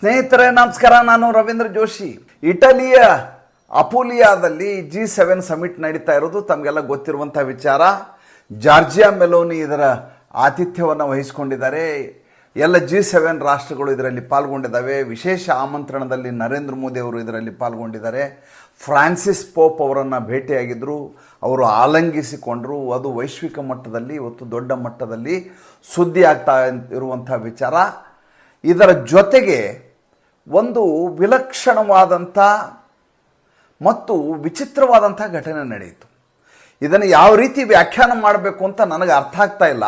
ಸ್ನೇಹಿತರೆ, ನಮಸ್ಕಾರ. ನಾನು ರವೀಂದ್ರ ಜೋಶಿ. ಇಟಲಿಯ ಅಪೋಲಿಯಾದಲ್ಲಿ ಜಿ ಸೆವೆನ್ ಸಮಿಟ್ ನಡೀತಾ ಇರೋದು. ತಮಗೆಲ್ಲ ಗೊತ್ತಿರುವಂಥ ವಿಚಾರ. ಜಾರ್ಜಿಯಾ ಮೆಲೋನಿ ಇದರ ಆತಿಥ್ಯವನ್ನು ವಹಿಸಿಕೊಂಡಿದ್ದಾರೆ. ಎಲ್ಲ ಜಿ ಸೆವೆನ್ ರಾಷ್ಟ್ರಗಳು ಇದರಲ್ಲಿ ಪಾಲ್ಗೊಂಡಿದ್ದಾವೆ. ವಿಶೇಷ ಆಮಂತ್ರಣದಲ್ಲಿ ನರೇಂದ್ರ ಮೋದಿ ಅವರು ಇದರಲ್ಲಿ ಪಾಲ್ಗೊಂಡಿದ್ದಾರೆ. ಫ್ರಾನ್ಸಿಸ್ ಪೋಪ್ ಅವರನ್ನು ಭೇಟಿಯಾಗಿದ್ದರು ಅವರು ಆಲಂಗಿಸಿಕೊಂಡರು. ಅದು ವೈಶ್ವಿಕ ಮಟ್ಟದಲ್ಲಿ, ಇವತ್ತು ದೊಡ್ಡ ಮಟ್ಟದಲ್ಲಿ ಸುದ್ದಿ ಆಗ್ತಾ ಇರುವಂಥ ವಿಚಾರ. ಇದರ ಜೊತೆಗೆ ಒಂದು ವಿಲಕ್ಷಣವಾದಂಥ ಮತ್ತು ವಿಚಿತ್ರವಾದಂಥ ಘಟನೆ ನಡೆಯಿತು. ಇದನ್ನು ಯಾವ ರೀತಿ ವ್ಯಾಖ್ಯಾನ ಮಾಡಬೇಕು ಅಂತ ನನಗೆ ಅರ್ಥ ಆಗ್ತಾ ಇಲ್ಲ.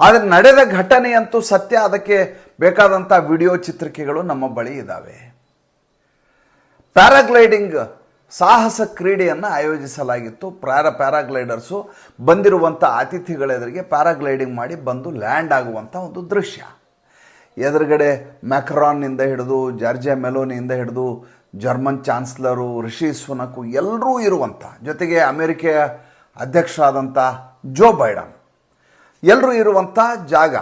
ಆದರೆ ನಡೆದ ಘಟನೆಯಂತೂ ಸತ್ಯ. ಅದಕ್ಕೆ ಬೇಕಾದಂಥ ವಿಡಿಯೋ ಚಿತ್ರಿಕೆಗಳು ನಮ್ಮ ಬಳಿ ಇದ್ದಾವೆ. ಪ್ಯಾರಾಗ್ಲೈಡಿಂಗ್ ಸಾಹಸ ಕ್ರೀಡೆಯನ್ನು ಆಯೋಜಿಸಲಾಗಿತ್ತು. ಪ್ಯಾರ ಪ್ಯಾರಾಗ್ಲೈಡರ್ಸು ಬಂದಿರುವಂಥ ಅತಿಥಿಗಳೆದುರಿಗೆ ಪ್ಯಾರಾಗ್ಲೈಡಿಂಗ್ ಮಾಡಿ ಬಂದು ಲ್ಯಾಂಡ್ ಆಗುವಂಥ ಒಂದು ದೃಶ್ಯ. ಎದುರುಗಡೆ ಮ್ಯಾಕ್ರಾನ್ನಿಂದ ಹಿಡಿದು, ಜಾರ್ಜಿಯಾ ಮೆಲೋನಿಯಿಂದ ಹಿಡಿದು, ಜರ್ಮನ್ ಚಾನ್ಸ್ಲರು, ರಿಷಿ ಸುನಕು ಎಲ್ಲರೂ ಇರುವಂಥ, ಜೊತೆಗೆ ಅಮೆರಿಕೆಯ ಅಧ್ಯಕ್ಷರಾದಂಥ ಜೋ ಬೈಡನ್. ಎಲ್ಲರೂ ಇರುವಂಥ ಜಾಗ,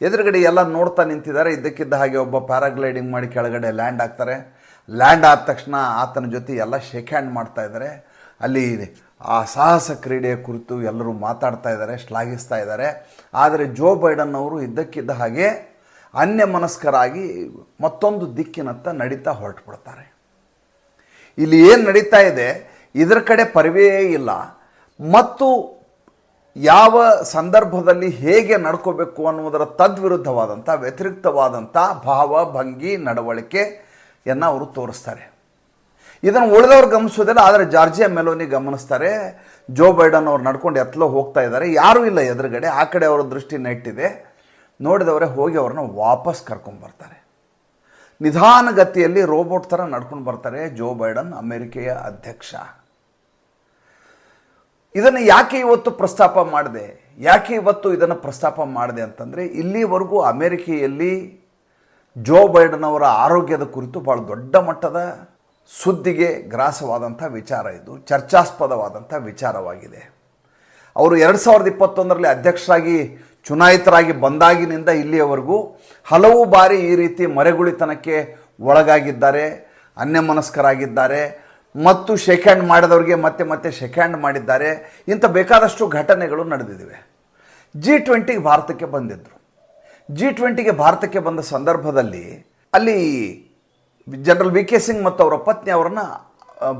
ಎದುರುಗಡೆ ಎಲ್ಲ ನೋಡ್ತಾ ನಿಂತಿದ್ದಾರೆ. ಇದ್ದಕ್ಕಿದ್ದ ಹಾಗೆ ಒಬ್ಬ ಪ್ಯಾರಾಗ್ಲೈಡಿಂಗ್ ಮಾಡಿ ಕೆಳಗಡೆ ಲ್ಯಾಂಡ್ ಆಗ್ತಾರೆ ಲ್ಯಾಂಡ್ ಆದ ತಕ್ಷಣ ಆತನ ಜೊತೆ ಎಲ್ಲ ಶೇಕ್ ಹ್ಯಾಂಡ್ ಮಾಡ್ತಾ ಇದ್ದಾರೆ. ಅಲ್ಲಿ ಆ ಸಾಹಸ ಕ್ರೀಡೆಯ ಕುರಿತು ಎಲ್ಲರೂ ಮಾತಾಡ್ತಾ ಇದ್ದಾರೆ, ಶ್ಲಾಘಿಸ್ತಾ ಇದ್ದಾರೆ. ಆದರೆ ಜೋ ಬೈಡನ್ ಅವರು ಇದ್ದಕ್ಕಿದ್ದ ಹಾಗೆ ಅನ್ಯಮನಸ್ಕರಾಗಿ ಮತ್ತೊಂದು ದಿಕ್ಕಿನತ್ತ ನಡೀತಾ ಹೊರಟುಬಿಡ್ತಾರೆ. ಇಲ್ಲಿ ಏನು ನಡೀತಾ ಇದೆ? ಇದರ ಕಡೆ ಪರಿವೇ ಇಲ್ಲ. ಮತ್ತು ಯಾವ ಸಂದರ್ಭದಲ್ಲಿ ಹೇಗೆ ನಡ್ಕೋಬೇಕು ಅನ್ನುವುದರ ತದ್ವಿರುದ್ಧವಾದಂಥ ವ್ಯತಿರಿಕ್ತವಾದಂಥ ಭಾವ, ಭಂಗಿ ನಡವಳಿಕೆಯನ್ನು ಅವರು ತೋರಿಸ್ತಾರೆ. ಇದನ್ನು ಉಳಿದವ್ರು ಗಮನಿಸೋದಿಲ್ಲ, ಆದರೆ ಜಾರ್ಜಿಯಾ ಮೆಲೋನಿ ಗಮನಿಸ್ತಾರೆ. ಜೋ ಬೈಡನ್ ಅವ್ರು ನಡ್ಕೊಂಡು ಎತ್ತಲೋ ಹೋಗ್ತಾ ಇದ್ದಾರೆ. ಯಾರೂ ಇಲ್ಲ ಎದುರುಗಡೆ. ಆ ಕಡೆ ಅವರ ದೃಷ್ಟಿ ನೆಟ್ಟಿದೆ. ನೋಡಿದವರೇ ಹೋಗಿ ಅವ್ರನ್ನ ವಾಪಸ್ ಕರ್ಕೊಂಡ್ಬರ್ತಾರೆ ನಿಧಾನಗತಿಯಲ್ಲಿ ರೋಬೋಟ್ ಥರ ನಡ್ಕೊಂಡು ಬರ್ತಾರೆ ಜೋ ಬೈಡನ್, ಅಮೆರಿಕೆಯ ಅಧ್ಯಕ್ಷ. ಇದನ್ನು ಯಾಕೆ ಇವತ್ತು ಪ್ರಸ್ತಾಪ ಮಾಡಿದೆ? ಯಾಕೆ ಇವತ್ತು ಇದನ್ನು ಪ್ರಸ್ತಾಪ ಮಾಡಿದೆ ಅಂತಂದರೆ, ಇಲ್ಲಿವರೆಗೂ ಅಮೆರಿಕೆಯಲ್ಲಿ ಜೋ ಬೈಡನ್ ಅವರ ಆರೋಗ್ಯದ ಕುರಿತು ಭಾಳ ದೊಡ್ಡ ಮಟ್ಟದ ಸುದ್ದಿಗೆ ಗ್ರಾಸವಾದಂಥ ವಿಚಾರ ಇದು, ಚರ್ಚಾಸ್ಪದವಾದಂಥ ವಿಚಾರವಾಗಿದೆ. ಅವರು ಎರಡು ಸಾವಿರದ ಇಪ್ಪತ್ತೊಂದರಲ್ಲಿ ಅಧ್ಯಕ್ಷರಾಗಿ ಚುನಾಯಿತರಾಗಿ ಬಂದಾಗಿನಿಂದ ಇಲ್ಲಿಯವರೆಗೂ ಹಲವು ಬಾರಿ ಈ ರೀತಿ ಮರೆಗುಳಿತನಕ್ಕೆ ಒಳಗಾಗಿದ್ದಾರೆ, ಅನ್ಯಮನಸ್ಕರಾಗಿದ್ದಾರೆ ಮತ್ತು ಶೇಕ್ ಹ್ಯಾಂಡ್ ಮಾಡಿದವರಿಗೆ ಮತ್ತೆ ಮತ್ತೆ ಶೇಕ್ ಹ್ಯಾಂಡ್ ಮಾಡಿದ್ದಾರೆ. ಇಂಥ ಬೇಕಾದಷ್ಟು ಘಟನೆಗಳು ನಡೆದಿವೆ ಜಿ ಟ್ವೆಂಟಿಗೆ ಭಾರತಕ್ಕೆ ಬಂದಿದ್ದರು ಜಿ ಟ್ವೆಂಟಿಗೆ ಭಾರತಕ್ಕೆ ಬಂದ ಸಂದರ್ಭದಲ್ಲಿ ಅಲ್ಲಿ ಜನರಲ್ ವಿ ಕೆ ಸಿಂಗ್ ಮತ್ತು ಅವರ ಪತ್ನಿ ಅವರನ್ನು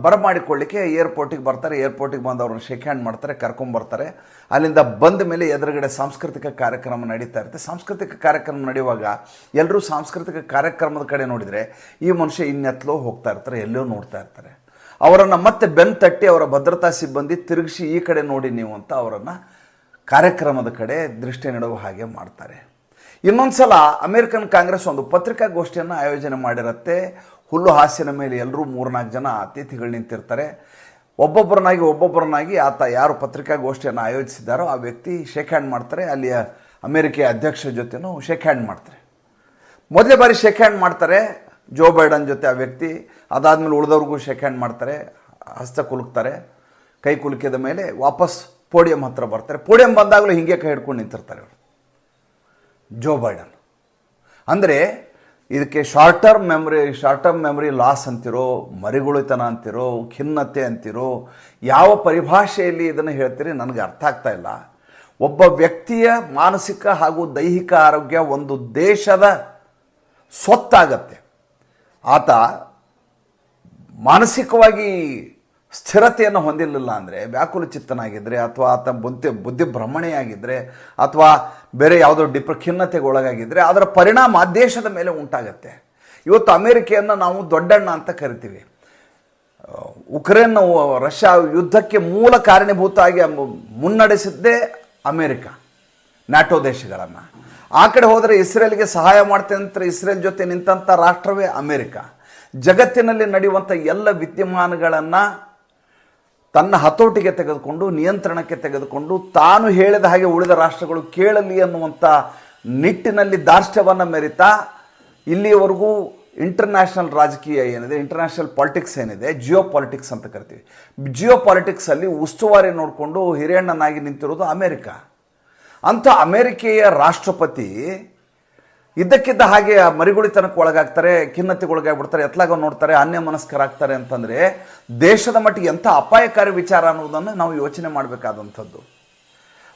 ಬರಮಾಡಿಕೊಳ್ಳಿಕ್ಕೆ ಏರ್ಪೋರ್ಟಿಗೆ ಬರ್ತಾರೆ, ಏರ್ಪೋರ್ಟಿಗೆ ಬಂದು ಅವ್ರನ್ನ ಶೇಕ್ ಹ್ಯಾಂಡ್ ಮಾಡ್ತಾರೆ ಕರ್ಕೊಂಬರ್ತಾರೆ ಅಲ್ಲಿಂದ ಬಂದ ಮೇಲೆ ಎದುರುಗಡೆ ಸಾಂಸ್ಕೃತಿಕ ಕಾರ್ಯಕ್ರಮ ನಡೀತಾ ಇರುತ್ತೆ. ಸಾಂಸ್ಕೃತಿಕ ಕಾರ್ಯಕ್ರಮ ನಡೆಯುವಾಗ ಎಲ್ಲರೂ ಸಾಂಸ್ಕೃತಿಕ ಕಾರ್ಯಕ್ರಮದ ಕಡೆ ನೋಡಿದರೆ ಈ ಮನುಷ್ಯ ಇನ್ನೆತ್ತಲೋ ಹೋಗ್ತಾ ಇರ್ತಾರೆ ಎಲ್ಲೋ ನೋಡ್ತಾ ಇರ್ತಾರೆ. ಅವರನ್ನು ಮತ್ತೆ ಬೆನ್ ತಟ್ಟಿ ಅವರ ಭದ್ರತಾ ಸಿಬ್ಬಂದಿ ತಿರುಗಿಸಿ ಈ ಕಡೆ ನೋಡಿ ನೀವು ಅಂತ ಅವರನ್ನು ಕಾರ್ಯಕ್ರಮದ ಕಡೆ ದೃಷ್ಟಿ ನೆಡುವ ಹಾಗೆ ಮಾಡ್ತಾರೆ. ಇನ್ನೊಂದು ಸಲ ಅಮೇರಿಕನ್ ಕಾಂಗ್ರೆಸ್ ಒಂದು ಪತ್ರಿಕಾಗೋಷ್ಠಿಯನ್ನು ಆಯೋಜನೆ ಮಾಡಿರುತ್ತೆ. ಹುಲ್ಲು ಹಾಸಿನ ಮೇಲೆ ಎಲ್ಲರೂ ಮೂರ್ನಾಲ್ಕು ಜನ ಅತಿಥಿಗಳು ನಿಂತಿರ್ತಾರೆ. ಒಬ್ಬೊಬ್ಬರನ್ನಾಗಿ ಒಬ್ಬೊಬ್ಬರನ್ನಾಗಿ ಆತ ಯಾರು ಪತ್ರಿಕಾಗೋಷ್ಠಿಯನ್ನು ಆಯೋಜಿಸಿದ್ದಾರೋ ಆ ವ್ಯಕ್ತಿ ಶೇಕ್ ಹ್ಯಾಂಡ್ ಮಾಡ್ತಾರೆ. ಅಲ್ಲಿಯ ಅಮೆರಿಕೆಯ ಅಧ್ಯಕ್ಷರ ಜೊತೆನೂ ಶೇಕ್ ಹ್ಯಾಂಡ್ ಮಾಡ್ತಾರೆ. ಮೊದಲೇ ಬಾರಿ ಶೇಕ್ ಹ್ಯಾಂಡ್ ಮಾಡ್ತಾರೆ. ಜೋ ಬೈಡನ್ ಜೊತೆ ಆ ವ್ಯಕ್ತಿ, ಅದಾದಮೇಲೆ ಉಳಿದವ್ರಿಗೂ ಶೇಕ್ ಹ್ಯಾಂಡ್ ಮಾಡ್ತಾರೆ. ಹಸ್ತ ಕುಲುಕ್ತಾರೆ. ಕೈ ಕುಲುಕಿದ ಮೇಲೆ ವಾಪಸ್ ಪೋಡಿಯಂ ಹತ್ರ ಬರ್ತಾರೆ. ಪೋಡಿಯಂ ಬಂದಾಗಲೂ ಹಿಂಗೆ ಕೈ ಹಿಡ್ಕೊಂಡು ನಿಂತಿರ್ತಾರೆ ಅವರು ಜೋ ಬೈಡನ್ ಅಂದರೆ ಇದಕ್ಕೆ short term memory short term memory loss ಅಂತಿರೋ, ಮರಿಗುಳಿತನ ಅಂತಿರೋ, ಖಿನ್ನತೆ ಅಂತಿರೋ, ಯಾವ ಪರಿಭಾಷೆಯಲ್ಲಿ ಇದನ್ನು ಹೇಳ್ತೀರಿ ನನಗೆ ಅರ್ಥ ಆಗ್ತಾ ಇಲ್ಲ. ಒಬ್ಬ ವ್ಯಕ್ತಿಯ ಮಾನಸಿಕ ಹಾಗೂ ದೈಹಿಕ ಆರೋಗ್ಯ ಒಂದು ದೇಶದ ಸ್ವತ್ತಾಗತ್ತೆ. ಆತ ಮಾನಸಿಕವಾಗಿ ಸ್ಥಿರತೆಯನ್ನು ಹೊಂದಿರಲಿಲ್ಲ ಅಂದರೆ, ವ್ಯಾಕುಲ ಚಿತ್ತನಾಗಿದ್ದರೆ ಅಥವಾ ಆತ ಬುದ್ಧಿ ಬುದ್ಧಿ ಭ್ರಮಣೆಯಾಗಿದ್ದರೆ ಅಥವಾ ಬೇರೆ ಯಾವುದೋ ಡಿಪ್ರ ಖಿನ್ನತೆಗೆ ಒಳಗಾಗಿದ್ದರೆ ಅದರ ಪರಿಣಾಮ ದೇಶದ ಮೇಲೆ ಉಂಟಾಗತ್ತೆ. ಇವತ್ತು ಅಮೇರಿಕೆಯನ್ನು ನಾವು ದೊಡ್ಡಣ್ಣ ಅಂತ ಕರಿತೀವಿ. ಉಕ್ರೇನ್ ರಷ್ಯಾ ಯುದ್ಧಕ್ಕೆ ಮೂಲ ಕಾರಣೀಭೂತ ಆಗಿ ಮುನ್ನಡೆಸಿದ್ದೇ ಅಮೇರಿಕ, ನ್ಯಾಟೋ ದೇಶಗಳನ್ನು. ಆ ಕಡೆ ಹೋದರೆ ಇಸ್ರೇಲ್ಗೆ ಸಹಾಯ ಮಾಡ್ತೇನೆ ಇಸ್ರೇಲ್ ಜೊತೆ ನಿಂತಹ ರಾಷ್ಟ್ರವೇ ಅಮೇರಿಕ. ಜಗತ್ತಿನಲ್ಲಿ ನಡೆಯುವಂಥ ಎಲ್ಲ ವಿದ್ಯಮಾನಗಳನ್ನು ತನ್ನ ಹತೋಟಿಗೆ ತೆಗೆದುಕೊಂಡು, ನಿಯಂತ್ರಣಕ್ಕೆ ತೆಗೆದುಕೊಂಡು, ತಾನು ಹೇಳಿದ ಹಾಗೆ ಉಳಿದ ರಾಷ್ಟ್ರಗಳು ಕೇಳಲಿ ಅನ್ನುವಂಥ ನಿಟ್ಟಿನಲ್ಲಿ ದಾರ್ಷ್ಟ್ಯವನ್ನು ಮೆರಿತಾ, ಇಲ್ಲಿಯವರೆಗೂ ಇಂಟರ್ನ್ಯಾಷನಲ್ ರಾಜಕೀಯ ಏನಿದೆ ಇಂಟರ್ನ್ಯಾಷನಲ್ ಪಾಲಿಟಿಕ್ಸ್ ಏನಿದೆ ಜಿಯೋ ಪಾಲಿಟಿಕ್ಸ್ ಅಂತ ಕರಿತೀವಿ. ಜಿಯೋ ಪಾಲಿಟಿಕ್ಸಲ್ಲಿ ಉಸ್ತುವಾರಿ ನೋಡಿಕೊಂಡು ಹಿರಿಯಣ್ಣನಾಗಿ ನಿಂತಿರೋದು ಅಮೇರಿಕ. ಅಂಥ ಅಮೇರಿಕೆಯ ರಾಷ್ಟ್ರಪತಿ ಇದ್ದಕ್ಕಿದ್ದ ಹಾಗೆ ಆ ಮರಿಗುಳಿತನಕ್ಕೆ ಒಳಗಾಗ್ತಾರೆ, ಖಿನ್ನತೆಗೆ ಒಳಗಾಗ್ಬಿಡ್ತಾರೆ, ಎತ್ಲಾಗ ನೋಡ್ತಾರೆ, ಅನ್ಯ ಮನಸ್ಕರಾಗ್ತಾರೆ ಅಂತಂದರೆ ದೇಶದ ಮಟ್ಟಿಗೆ ಎಂಥ ಅಪಾಯಕಾರಿ ವಿಚಾರ ಅನ್ನೋದನ್ನು ನಾವು ಯೋಚನೆ ಮಾಡಬೇಕಾದಂಥದ್ದು.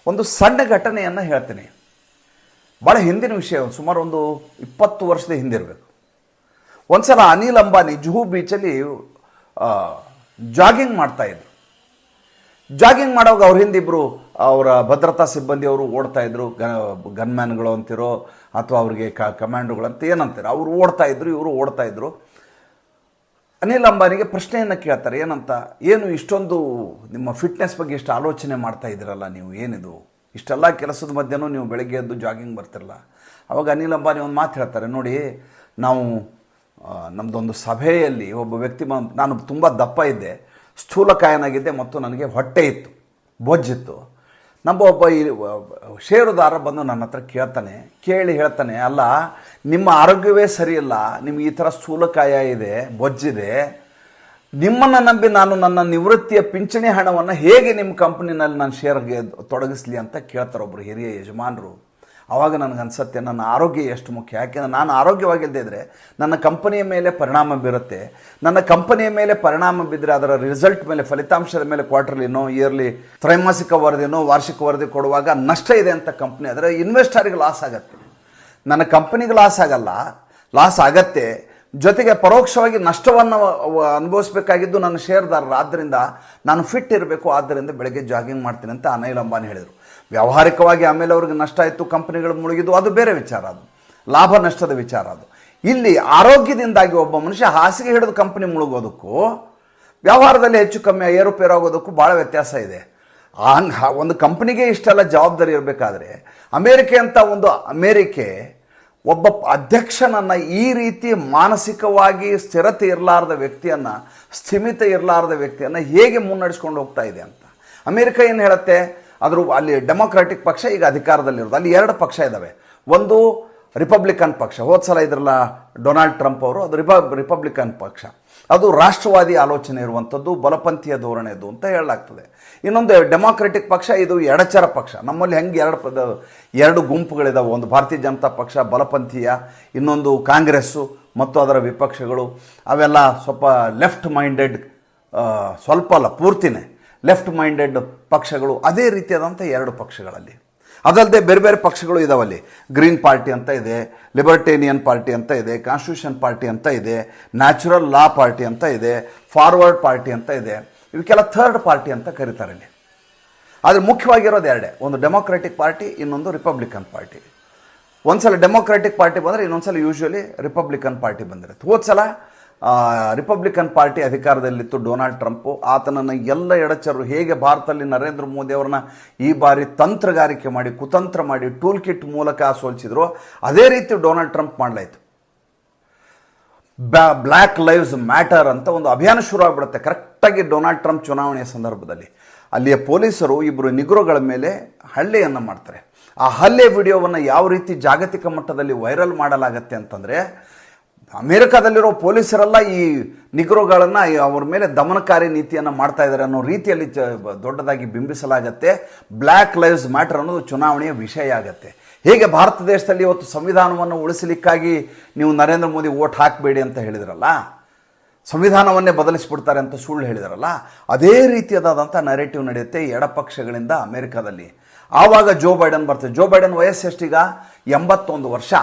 ಒಂದು ಸಣ್ಣ ಘಟನೆಯನ್ನು ಹೇಳ್ತೀನಿ. ಭಾಳ ಹಿಂದಿನ ವಿಷಯ, ಸುಮಾರು ಒಂದು ಇಪ್ಪತ್ತು ವರ್ಷದ ಹಿಂದಿರಬೇಕು ಒಂದ್ಸಲ ಅನಿಲ್ ಅಂಬಾನಿ ಜುಹು ಬೀಚಲ್ಲಿ ಜಾಗಿಂಗ್ ಮಾಡ್ತಾ ಇದ್ರು. ಜಾಗಿಂಗ್ ಮಾಡೋವಾಗ ಅವ್ರ ಹಿಂದಿಬ್ರು ಅವರ ಭದ್ರತಾ ಸಿಬ್ಬಂದಿ ಅವರು ಓಡ್ತಾ ಇದ್ರು ಗನ್ಮ್ಯಾನ್ಗಳು ಅಂತಿರೋ, ಅಥವಾ ಅವರಿಗೆ ಕ ಅಂತ ಏನಂತಾರೆ, ಅವರು ಓಡ್ತಾ ಇದ್ರು, ಇವರು ಓಡ್ತಾ ಇದ್ರು. ಅನಿಲ್ ಅಂಬಾನಿಗೆ ಪ್ರಶ್ನೆಯನ್ನು ಕೇಳ್ತಾರೆ, ಏನಂತ, ಏನು ಇಷ್ಟೊಂದು ನಿಮ್ಮ ಫಿಟ್ನೆಸ್ ಬಗ್ಗೆ ಇಷ್ಟು ಆಲೋಚನೆ ಮಾಡ್ತಾ ಇದ್ದೀರಲ್ಲ ನೀವು, ಏನಿದು? ಇಷ್ಟೆಲ್ಲ ಕೆಲಸದ ಮಧ್ಯನೂ ನೀವು ಬೆಳಗ್ಗೆ ಎದ್ದು ಜಾಗಿಂಗ್ ಬರ್ತಿರಲ್ಲ ಅವಾಗ ಅನಿಲ್ ಅಂಬಾನಿ ಒಂದು ಮಾತು ಹೇಳ್ತಾರೆ, ನೋಡಿ, ನಾವು ನಮ್ಮದೊಂದು ಸಭೆಯಲ್ಲಿ ಒಬ್ಬ ವ್ಯಕ್ತಿ ನಾನು ತುಂಬ ದಪ್ಪ ಇದ್ದೆ, ಸ್ಥೂಲಕಾಯನಾಗಿದ್ದೆ ಮತ್ತು ನನಗೆ ಹೊಟ್ಟೆ ಇತ್ತು, ಬೊಜ್ಜಿತ್ತು. ನಮ್ಮ ಒಬ್ಬ ಷೇರುದಾರ ಬಂದು ನನ್ನ ಹತ್ರ ಕೇಳ್ತಾನೆ, ಕೇಳಿ ಹೇಳ್ತಾನೆ, ಅಲ್ಲ, ನಿಮ್ಮ ಆರೋಗ್ಯವೇ ಸರಿಯಿಲ್ಲ, ನಿಮ್ಗೆ ಈ ಥರ ಸ್ಥೂಲಕಾಯ ಇದೆ, ಬೊಜ್ಜಿದೆ, ನಿಮ್ಮನ್ನು ನಂಬಿ ನಾನು ನನ್ನ ನಿವೃತ್ತಿಯ ಪಿಂಚಣಿ ಹಣವನ್ನು ಹೇಗೆ ನಿಮ್ಮ ಕಂಪ್ನಿನಲ್ಲಿ ನಾನು ಷೇರ್ಗೆ ತೊಡಗಿಸ್ಲಿ ಅಂತ ಕೇಳ್ತಾರೆ ಒಬ್ಬರು ಹಿರಿಯ ಯಜಮಾನರು. ಆವಾಗ ನನಗೆ ಅನ್ಸತ್ತೆ, ನನ್ನ ಆರೋಗ್ಯ ಎಷ್ಟು ಮುಖ್ಯ? ಯಾಕೆಂದರೆ ನಾನು ಆರೋಗ್ಯವಾಗಿಲ್ಲದೆ ಇದ್ದರೆ ನನ್ನ ಕಂಪನಿಯ ಮೇಲೆ ಪರಿಣಾಮ ಬೀರುತ್ತೆ. ನನ್ನ ಕಂಪನಿಯ ಮೇಲೆ ಪರಿಣಾಮ ಬಿದ್ದರೆ ಅದರ ರಿಸಲ್ಟ್ ಮೇಲೆ, ಫಲಿತಾಂಶದ ಮೇಲೆ ಕ್ವಾರ್ಟರ್ಲಿನೋ ಇಯರ್ಲಿ ತ್ರೈಮಾಸಿಕ ವರದಿನೋ, ವಾರ್ಷಿಕ ವರದಿ ಕೊಡುವಾಗ ನಷ್ಟ ಇದೆ ಅಂತ ಕಂಪ್ನಿ, ಅದರ ಇನ್ವೆಸ್ಟರಿಗೆ ಲಾಸ್ ಆಗುತ್ತೆ. ನನ್ನ ಕಂಪನಿಗೆ ಲಾಸ್ ಆಗಲ್ಲ. ಲಾಸ್ ಆಗತ್ತೆ. ಜೊತೆಗೆ ಪರೋಕ್ಷವಾಗಿ ನಷ್ಟವನ್ನು ಅನುಭವಿಸಬೇಕಾಗಿದ್ದು ನನ್ನ ಷೇರ್ದಾರರು ಆದ್ದರಿಂದ ನಾನು ಫಿಟ್ ಇರಬೇಕು. ಆದ್ದರಿಂದ ಬೆಳಗ್ಗೆ ಜಾಗಿಂಗ್ ಮಾಡ್ತೀನಿ ಅಂತ ಅನಿಲ್ ಅಂಬಾನಿ ಹೇಳಿದರು. ವ್ಯಾವಹಾರಿಕವಾಗಿ ಆಮೇಲೆ ಅವ್ರಿಗೆ ನಷ್ಟ ಆಯಿತು, ಕಂಪ್ನಿಗಳು ಮುಳುಗಿದ್ದು ಅದು ಬೇರೆ ವಿಚಾರ ಅದು. ಲಾಭ, ನಷ್ಟದ ವಿಚಾರ ಅದು. ಇಲ್ಲಿ ಆರೋಗ್ಯದಿಂದಾಗಿ ಒಬ್ಬ ಮನುಷ್ಯ ಹಾಸಿಗೆ ಹಿಡಿದು ಕಂಪನಿ ಮುಳುಗೋದಕ್ಕೂ, ವ್ಯವಹಾರದಲ್ಲಿ ಹೆಚ್ಚು ಕಮ್ಮಿ ಏರುಪೇರು ಆಗೋದಕ್ಕೂ ಭಾಳ ವ್ಯತ್ಯಾಸ ಇದೆ. ಹಂಗ್, ಒಂದು ಕಂಪ್ನಿಗೆ ಇಷ್ಟೆಲ್ಲ ಜವಾಬ್ದಾರಿ ಇರಬೇಕಾದ್ರೆ, ಅಮೇರಿಕೆ ಅಂತ ಒಂದು ಅಮೇರಿಕೆ, ಒಬ್ಬ ಅಧ್ಯಕ್ಷನನ್ನ ಈ ರೀತಿ ಮಾನಸಿಕವಾಗಿ ಸ್ಥಿರತೆ ಇರಲಾರದ ವ್ಯಕ್ತಿಯನ್ನು, ಸ್ಥಿಮಿತ ಇರಲಾರದ ವ್ಯಕ್ತಿಯನ್ನು ಹೇಗೆ ಮುನ್ನಡೆಸ್ಕೊಂಡು ಹೋಗ್ತಾ ಇದೆ ಅಂತ. ಅಮೇರಿಕ ಏನು ಹೇಳುತ್ತೆ? ಅದ್ರ ಅಲ್ಲಿ ಡೆಮೊಕ್ರಾಟಿಕ್ ಪಕ್ಷ ಈಗ ಅಧಿಕಾರದಲ್ಲಿರೋದು. ಅಲ್ಲಿ ಎರಡು ಪಕ್ಷ ಇದ್ದಾವೆ ಒಂದು ರಿಪಬ್ಲಿಕನ್ ಪಕ್ಷ. ಹೋದ ಸಲ ಇದ್ರಲ್ಲ ಡೊನಾಲ್ಡ್ ಟ್ರಂಪ್ ಅವರು, ಅದು ರಿಪ, ರಿಪಬ್ಲಿಕನ್ ಪಕ್ಷ. ಅದು ರಾಷ್ಟ್ರವಾದಿ ಆಲೋಚನೆ ಇರುವಂಥದ್ದು, ಬಲಪಂಥೀಯ ಧೋರಣೆದು ಅಂತ ಹೇಳಲಾಗ್ತದೆ. ಇನ್ನೊಂದು ಡೆಮಾಕ್ರೆಟಿಕ್ ಪಕ್ಷ, ಇದು ಎಡಚರ ಪಕ್ಷ. ನಮ್ಮಲ್ಲಿ ಹೆಂಗೆ ಎರಡು ಎರಡು ಗುಂಪುಗಳಿದಾವೆ. ಒಂದು ಭಾರತೀಯ ಜನತಾ ಪಕ್ಷ, ಬಲಪಂಥೀಯ, ಇನ್ನೊಂದು ಕಾಂಗ್ರೆಸ್ಸು, ಮತ್ತು ಅದರ ವಿಪಕ್ಷಗಳು. ಅವೆಲ್ಲ ಸ್ವಲ್ಪ ಲೆಫ್ಟ್ ಮೈಂಡೆಡ್ ಸ್ವಲ್ಪ ಅಲ್ಲ, ಪೂರ್ತಿನೇ. ಲೆಫ್ಟ್ ಮೈಂಡೆಡ್ ಪಕ್ಷಗಳು ಅದೇ ರೀತಿಯಾದಂಥ ಎರಡು ಪಕ್ಷಗಳಲ್ಲಿ. ಅದಲ್ಲದೆ ಬೇರೆ ಬೇರೆ ಪಕ್ಷಗಳು ಇದಾವಲ್ಲಿ. ಗ್ರೀನ್ ಪಾರ್ಟಿ ಅಂತ ಇದೆ ಲಿಬರ್ಟೇನಿಯನ್ ಪಾರ್ಟಿ ಅಂತ ಇದೆ ಕಾನ್ಸ್ಟಿಟ್ಯೂಷನ್ ಪಾರ್ಟಿ ಅಂತ ಇದೆ ನ್ಯಾಚುರಲ್ ಲಾ ಪಾರ್ಟಿ ಅಂತ ಇದೆ ಫಾರ್ವರ್ಡ್ ಪಾರ್ಟಿ ಅಂತ ಇದೆ. ಇವಕ್ಕೆಲ್ಲ ಥರ್ಡ್ ಪಾರ್ಟಿ ಅಂತ ಕರೀತಾರೆ ಇಲ್ಲಿ. ಆದರೆ ಮುಖ್ಯವಾಗಿರೋದು ಎರಡೇ. ಒಂದು ಡೆಮೊಕ್ರೆಟಿಕ್ ಪಾರ್ಟಿ ಇನ್ನೊಂದು ರಿಪಬ್ಲಿಕನ್ ಪಾರ್ಟಿ. ಒಂದ್ಸಲ ಡೆಮೊಕ್ರೆಟಿಕ್ ಪಾರ್ಟಿ ಬಂದರೆ ಇನ್ನೊಂದು ಸಲ ಯೂಶ್ವಲಿ ರಿಪಬ್ಲಿಕನ್ ಪಾರ್ಟಿ ಬಂದಿರುತ್ತೆ. ಹೋದ ಸಲ ಆ, ರಿಪಬ್ಲಿಕನ್ ಪಾರ್ಟಿ ಅಧಿಕಾರದಲ್ಲಿತ್ತು ಡೊನಾಲ್ಡ್ ಟ್ರಂಪ್ ಆತನನ್ನು ಎಲ್ಲ ಎಡಚರು ಹೇಗೆ ಭಾರತದಲ್ಲಿ ನರೇಂದ್ರ ಮೋದಿ ಅವರನ್ನ ಈ ಬಾರಿ ತಂತ್ರಗಾರಿಕೆ ಮಾಡಿ, ಕುತಂತ್ರ ಮಾಡಿ ಟೂಲ್ ಕಿಟ್ ಮೂಲಕ ಸೋಲಿಸಿದ್ರು, ಅದೇ ರೀತಿ ಡೊನಾಲ್ಡ್ ಟ್ರಂಪ್ ಮಾಡಲಾಯಿತು. ಬ್ಲ್ಯಾಕ್ ಲೈವ್ಸ್ ಮ್ಯಾಟರ್ ಅಂತ ಒಂದು ಅಭಿಯಾನ ಶುರು ಆಗಿಬಿಡುತ್ತೆ. ಕರೆಕ್ಟಾಗಿ ಡೊನಾಲ್ಡ್ ಟ್ರಂಪ್ ಚುನಾವಣೆಯ ಸಂದರ್ಭದಲ್ಲಿ. ಅಲ್ಲಿಯ ಪೊಲೀಸರು ಇಬ್ಬರು ನಿಗ್ರೋಗಳ ಮೇಲೆ ಹಲ್ಲೆಯನ್ನು ಮಾಡ್ತಾರೆ. ಆ ಹಲ್ಲೆ ವಿಡಿಯೋವನ್ನು ಯಾವ ರೀತಿ ಜಾಗತಿಕ ಮಟ್ಟದಲ್ಲಿ ವೈರಲ್ ಮಾಡಲಾಗತ್ತೆ ಅಂತಂದರೆ ಅಮೆರಿಕದಲ್ಲಿರೋ ಪೊಲೀಸರೆಲ್ಲ ಈ ನಿಗ್ರೋಗಳನ್ನು ಅವ್ರ ಮೇಲೆ ದಮನಕಾರಿ ನೀತಿಯನ್ನು ಮಾಡ್ತಾ ಇದ್ದಾರೆ ಅನ್ನೋ ರೀತಿಯಲ್ಲಿ ದೊಡ್ಡದಾಗಿ ಬಿಂಬಿಸಲಾಗತ್ತೆ. ಬ್ಲ್ಯಾಕ್ ಲೈವ್ಸ್ ಮ್ಯಾಟರ್ ಅನ್ನೋದು ಚುನಾವಣೆಯ ವಿಷಯ ಆಗತ್ತೆ. ಹೇಗೆ ಭಾರತ ದೇಶದಲ್ಲಿ ಇವತ್ತು ಸಂವಿಧಾನವನ್ನು ಉಳಿಸಲಿಕ್ಕಾಗಿ ನೀವು ನರೇಂದ್ರ ಮೋದಿ ಓಟ್ ಹಾಕಬೇಡಿ ಅಂತ ಹೇಳಿದ್ರಲ್ಲ? ಸಂವಿಧಾನವನ್ನೇ ಬದಲಿಸಿಬಿಡ್ತಾರೆ ಅಂತ ಸುಳ್ಳು ಹೇಳಿದಾರಲ್ಲ? ಅದೇ ರೀತಿಯಾದಂಥ ನರೇಟಿವ್ ನಡೆಯುತ್ತೆ ಎಡಪಕ್ಷಗಳಿಂದ ಅಮೆರಿಕಾದಲ್ಲಿ. ಆವಾಗ ಜೋ ಬೈಡನ್ ಬರ್ತದೆ. ಜೋ ಬೈಡನ್ ವಯಸ್ಸು ಎಷ್ಟೀಗ ಎಂಬತ್ತೊಂದು ವರ್ಷ.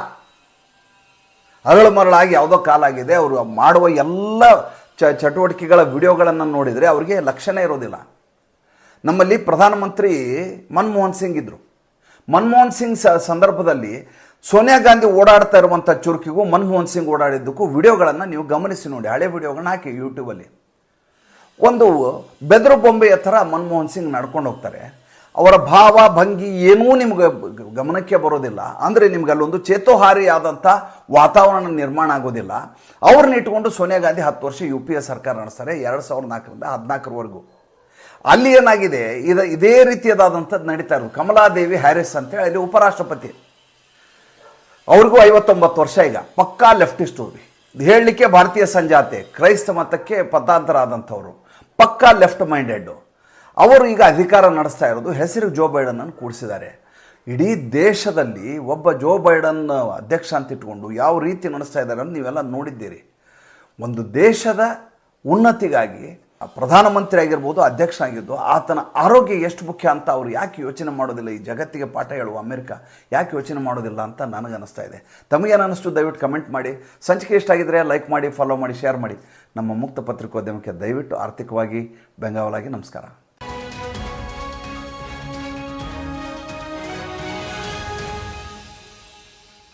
ಅರಳು ಮರಳಾಗಿ ಯಾವುದೋ ಕಾಲಾಗಿದೆ, ಅವರು ಮಾಡುವ ಎಲ್ಲ ಚ, ಚಟುವಟಿಕೆಗಳ ವಿಡಿಯೋಗಳನ್ನು ನೋಡಿದರೆ ಅವರಿಗೆ ಲಕ್ಷಣ ಇರೋದಿಲ್ಲ. ನಮ್ಮಲ್ಲಿ ಪ್ರಧಾನಮಂತ್ರಿ ಮನಮೋಹನ್ ಸಿಂಗ್ ಇದ್ದರು ಮನಮೋಹನ್ ಸಿಂಗ್ ಸಂದರ್ಭದಲ್ಲಿ ಸೋನಿಯಾ ಗಾಂಧಿ ಓಡಾಡ್ತಾ ಇರುವಂಥ ಚುರುಕಿಗೂ ಮನಮೋಹನ್ ಸಿಂಗ್ ಓಡಾಡಿದ್ದಕ್ಕೂ ವಿಡಿಯೋಗಳನ್ನು ನೀವು ಗಮನಿಸಿ ನೋಡಿ, ಹಳೆ ವಿಡಿಯೋಗಳನ್ನ ಹಾಕಿ ಯೂಟ್ಯೂಬಲ್ಲಿ ಒಂದು ಬೆದರು ಬೊಂಬೆಯ ಥರ ಮನಮೋಹನ್ ಸಿಂಗ್ ನಡ್ಕೊಂಡು ಹೋಗ್ತಾರೆ. ಅವರ ಭಾವ, ಭಂಗಿ ಏನೂ ನಿಮ್ಗೆ ಗಮನಕ್ಕೆ ಬರೋದಿಲ್ಲ. ಅಂದರೆ ನಿಮ್ಗೆ ಅಲ್ಲೊಂದು ಚೇತೋಹಾರಿಯಾದಂಥ ವಾತಾವರಣ ನಿರ್ಮಾಣ ಆಗೋದಿಲ್ಲ. ಅವ್ರನ್ನ ಇಟ್ಕೊಂಡು ಸೋನಿಯಾ ಗಾಂಧಿ ಹತ್ತು ವರ್ಷ ಯು ಪಿ ಎ ಸರ್ಕಾರ ನಡೆಸ್ತಾರೆ, ಎರಡು ಸಾವಿರದ ನಾಲ್ಕರಿಂದ ಹದಿನಾಲ್ಕರವರೆಗೂ. ಅಲ್ಲಿ ಏನಾಗಿದೆ? ಇದ, ಇದೇ ರೀತಿಯದಾದಂಥದ್ದು ನಡೀತಾ ಇರೋದು. ಕಮಲಾದೇವಿ ಹ್ಯಾರಿಸ್ ಅಂತೇಳಿ ಅಲ್ಲಿ ಉಪರಾಷ್ಟ್ರಪತಿ. ಅವ್ರಿಗೂ ಐವತ್ತೊಂಬತ್ತು ವರ್ಷ ಈಗ. ಪಕ್ಕಾ ಲೆಫ್ಟಿಸ್ಟ್ ಹೋಗಿ ಹೇಳಲಿಕ್ಕೆ ಭಾರತೀಯ ಸಂಜಾತೆ, ಕ್ರೈಸ್ತ ಮತಕ್ಕೆ ಪತಾಂತರ ಆದಂಥವ್ರು ಪಕ್ಕಾ ಲೆಫ್ಟ್ ಮೈಂಡೆಡ್ ಅವರು ಈಗ ಅಧಿಕಾರ ನಡೆಸ್ತಾ ಇರೋದು ಹೆಸರು ಜೋ ಬೈಡನ್ ಅನ್ನು ಕೂಡಿಸಿದ್ದಾರೆ. ಇಡೀ ದೇಶದಲ್ಲಿ ಒಬ್ಬ ಜೋ ಬೈಡನ್ ಅಧ್ಯಕ್ಷ ಅಂತ ಇಟ್ಕೊಂಡು ಯಾವ ರೀತಿ ನಡೆಸ್ತಾ ಇದ್ದಾರೆ ಅಂತ ನೀವೆಲ್ಲ ನೋಡಿದ್ದೀರಿ. ಒಂದು ದೇಶದ ಉನ್ನತಿಗಾಗಿ ಪ್ರಧಾನಮಂತ್ರಿ ಆಗಿರ್ಬೋದು, ಅಧ್ಯಕ್ಷ ಆಗಿದ್ದು ಆತನ ಆರೋಗ್ಯ ಎಷ್ಟು ಮುಖ್ಯ ಅಂತ ಅವರು ಯಾಕೆ ಯೋಚನೆ ಮಾಡೋದಿಲ್ಲ? ಈ ಜಗತ್ತಿಗೆ ಪಾಠ ಹೇಳುವ ಅಮೆರಿಕ ಯಾಕೆ ಯೋಚನೆ ಮಾಡೋದಿಲ್ಲ ಅಂತ ನನಗನ್ನಿಸ್ತಾ ಇದೆ. ತಮಗೇನು ಅನ್ನಿಸ್ತು ದಯವಿಟ್ಟು ಕಮೆಂಟ್ ಮಾಡಿ. ಸಂಚಿಕೆ ಇಷ್ಟ ಆಗಿದ್ರೆ ಲೈಕ್ ಮಾಡಿ, ಫಾಲೋ ಮಾಡಿ, ಶೇರ್ ಮಾಡಿ. ನಮ್ಮ ಮುಕ್ತ ಪತ್ರಿಕೋದ್ಯಮಕ್ಕೆ ದಯವಿಟ್ಟು ಆರ್ಥಿಕವಾಗಿ ಬೆಂಗಾವಲಾಗಿ ನಮಸ್ಕಾರ.